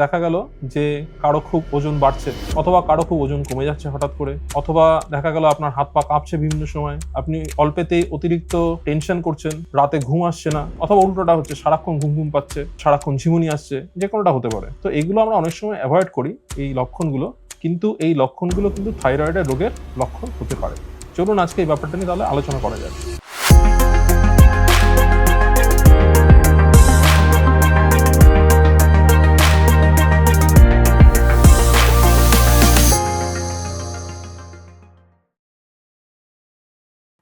দেখা গেল যে কারও খুব ওজন বাড়ছে অথবা কারও খুব ওজন কমে যাচ্ছে হঠাৎ করে, অথবা দেখা গেল আপনার হাত পা কাঁপছে বিভিন্ন সময়, আপনি অল্পেতেই অতিরিক্ত টেনশন করছেন, রাতে ঘুম আসছে না, অথবা উল্টোটা হচ্ছে সারাক্ষণ ঘুম ঘুম পাচ্ছে, সারাক্ষণ ঝিমুনি আসছে, যে কোনোটা হতে পারে। তো এগুলো আমরা অনেক সময় অ্যাভয়েড করি, এই লক্ষণগুলো, কিন্তু এই লক্ষণগুলো কিন্তু থাইরয়েডের রোগের লক্ষণ হতে পারে। চলুন আজকে এই ব্যাপারটা নিয়ে তাহলে আলোচনা করা যাক।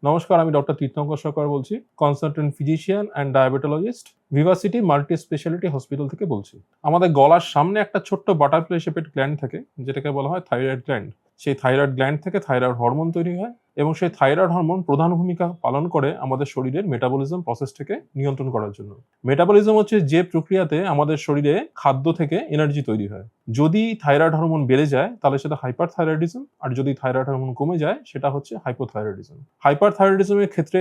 নমস্কার, আমি ডক্টর তীর্থঙ্কর সরকার বলছি কনসালটেন্ট ফিজিশিয়ান অ্যান্ড ডায়াবেটোলজিস্ট ভিভার্সিটি মাল্টি স্পেশালিটি হসপিটাল থেকে বলছি। আমাদের গলার সামনে একটা ছোট্ট বাটারফ্লাই শেপের গ্ল্যান্ড থাকে, যেটাকে বলা হয় থাইরয়েড গ্ল্যান্ড সেই থাইরয়েড গ্ল্যান্ড থেকে থাইরয়েড হরমোন তৈরি হয় এবং সেই থাইরয়েড হরমোন প্রধান ভূমিকা পালন করে আমাদের শরীরের মেটাবলিজম প্রসেসটাকে নিয়ন্ত্রণ করার জন্য। মেটাবলিজম হচ্ছে যে প্রক্রিয়াতে আমাদের শরীরে খাদ্য থেকে এনার্জি তৈরি হয়। যদি থাইরয়েড হরমোন বেড়ে যায়, তাহলে সেটা হাইপার থাইরয়েডিজম আর যদি থাইরয়েড হরমোন কমে যায়, সেটা হচ্ছে হাইপোথাইরয়েডিজম হাইপার থাইরয়েডিজমের ক্ষেত্রে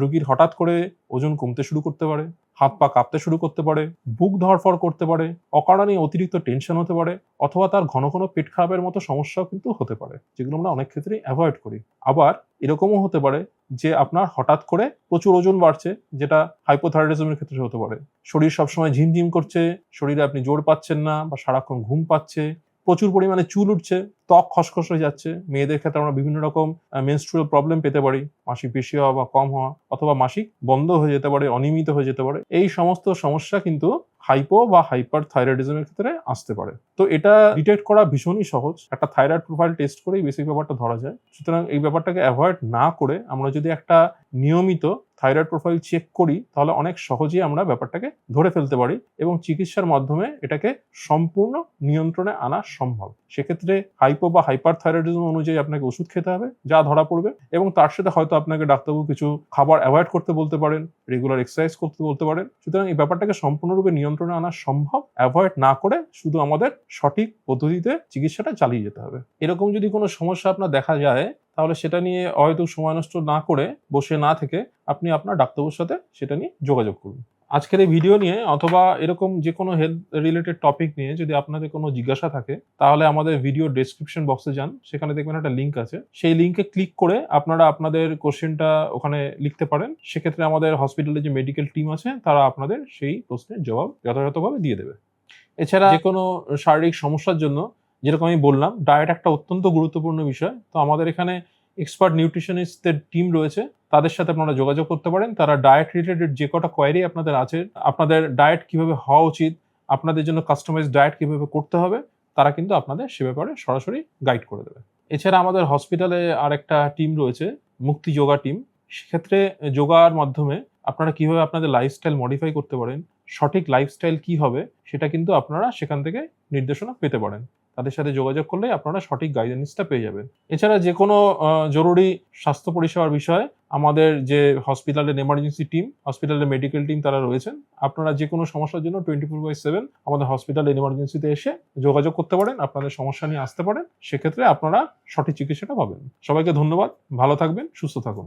রোগীর হঠাৎ করে ওজন কমতে শুরু করতে পারে। হাত পা কাঁপতে শুরু করতে পারে, বুক ধরফর করতে পারে অকারণে অতিরিক্ত টেনশন হতে পারে, অথবা তার ঘন ঘন পেট খারাপের মতো সমস্যাও কিন্তু হতে পারে, যেগুলো আমরা অনেক ক্ষেত্রেই অ্যাভয়েড করি। আবার এরকমও হতে পারে যে আপনার হঠাৎ করে প্রচুর ওজন বাড়ছে, যেটা হাইপোথাইরয়েডিজমের ক্ষেত্রে হতে পারে। শরীর সবসময় ঝিমঝিম করছে, শরীরে আপনি জোর পাচ্ছেন না বা সারাক্ষণ ঘুম পাচ্ছে প্রচুর পরিমাণে চুল উঠছে, ত্বক খসখস হয়ে যাচ্ছে। মেয়েদের ক্ষেত্রে আমরা বিভিন্ন রকম মেনস্ট্রুয়াল প্রবলেম পেতে পারি। মাসিক বেশি হওয়া বা কম হওয়া, অথবা মাসিক বন্ধ হয়ে যেতে পারে, অনিয়মিত হয়ে যেতে পারে। এই সমস্ত সমস্যা কিন্তু হাইপো বা হাইপার থাইরয়েডিজমের ক্ষেত্রে আসতে পারে। তো এটা ডিটেক্ট করা ভীষণই সহজ। একটা থাইরয়েড প্রোফাইল টেস্ট করেই বেসিক ব্যাপারটা ধরা যায়। সুতরাং এই ব্যাপারটাকে অ্যাভয়েড না করে আমরা যদি একটা নিয়মিত থাইরয়েড প্রোফাইল চেক করি, তাহলে অনেক সহজেই আমরা ব্যাপারটাকে ধরে ফেলতে পারি এবং চিকিৎসার মাধ্যমে এটাকে সম্পূর্ণ নিয়ন্ত্রণে আনা সম্ভব। সেক্ষেত্রে হাইপো বা হাইপার থাইরয়েডিজম অনুযায়ী আপনাকে ওষুধ খেতে হবে, যা ধরা পড়বে এবং তার সাথে হয়তো আপনাকে ডাক্তারবাবু কিছু খাবার অ্যাভয়েড করতে বলতে পারেন রেগুলার এক্সারসাইজ করতে বলতে পারেন। সুতরাং এই ব্যাপারটাকে সম্পূর্ণরূপে নিয়ন্ত্রণে আনা সম্ভব অ্যাভয়েড না করে শুধু আমাদের সঠিক পদ্ধতিতে চিকিৎসাটা চালিয়ে যেতে হবে। এরকম যদি কোনো সমস্যা আপনার দেখা যায় তাহলে সেটা নিয়ে হয়তো সময় নষ্ট না করে বসে না থেকে আপনি আপনার ডাক্তারবাবুর সাথে সেটা নিয়ে যোগাযোগ করুন। আজকের এই ভিডিও নিয়ে অথবা এরকম যে কোনো হেলথ রিলেটেড টপিক নিয়ে যদি আপনাদের কোনো জিজ্ঞাসা থাকে তাহলে আমাদের ভিডিও ডেসক্রিপশন বক্সে যান। সেখানে দেখবেন একটা লিঙ্ক আছে। সেই লিঙ্কে ক্লিক করে আপনারা আপনাদের কোশ্চেনটা ওখানে লিখতে পারেন। সেক্ষেত্রে আমাদের হসপিটালে যে মেডিকেল টিম আছে তারা আপনাদের সেই প্রশ্নের জবাব যথাযথভাবে দিয়ে দেবে। এছাড়া যে কোনো শারীরিক সমস্যার জন্য যেরকম আমি বললাম ডায়েট একটা অত্যন্ত গুরুত্বপূর্ণ বিষয়। তো আমাদের এখানে এক্সপার্ট নিউট্রিশনিস্টদের টিম রয়েছে। তাদের সাথে আপনারা যোগাযোগ করতে পারেন। তারা ডায়েট রিলেটেড যে কটা কোয়ারি আপনাদের আছে, আপনাদের ডায়েট কীভাবে হওয়া উচিত, আপনাদের জন্য কাস্টমাইজ ডায়েট কীভাবে করতে হবে, তারা কিন্তু আপনাদের সে ব্যাপারে সরাসরি গাইড করে দেবে। এছাড়া আমাদের হসপিটালে আরেকটা টিম রয়েছে, মুক্তি যোগা টিম সেক্ষেত্রে যোগার মাধ্যমে আপনারা কীভাবে আপনাদের লাইফস্টাইল মডিফাই করতে পারেন, সঠিক লাইফস্টাইল কি হবে, সেটা কিন্তু আপনারা সেখান থেকে নির্দেশনা পেতে পারেন। তাদের সাথে যোগাযোগ করলে আপনারা সঠিক গাইডেন্সটা পেয়ে যাবেন। এছাড়া যে কোনো জরুরি স্বাস্থ্য পরিষেবার বিষয়ে আমাদের যে হসপিটালের এমার্জেন্সি টিম হসপিটালের মেডিকেল টিম তারা রয়েছেন, আপনারা যে কোনো সমস্যার জন্য টোয়েন্টি ফোর বাই সেভেন আমাদের হসপিটালের এমার্জেন্সিতে এসে যোগাযোগ করতে পারেন, আপনাদের সমস্যা নিয়ে আসতে পারেন, সেক্ষেত্রে আপনারা সঠিক চিকিৎসাটা পাবেন। সবাইকে ধন্যবাদ, ভালো থাকবেন, সুস্থ থাকুন।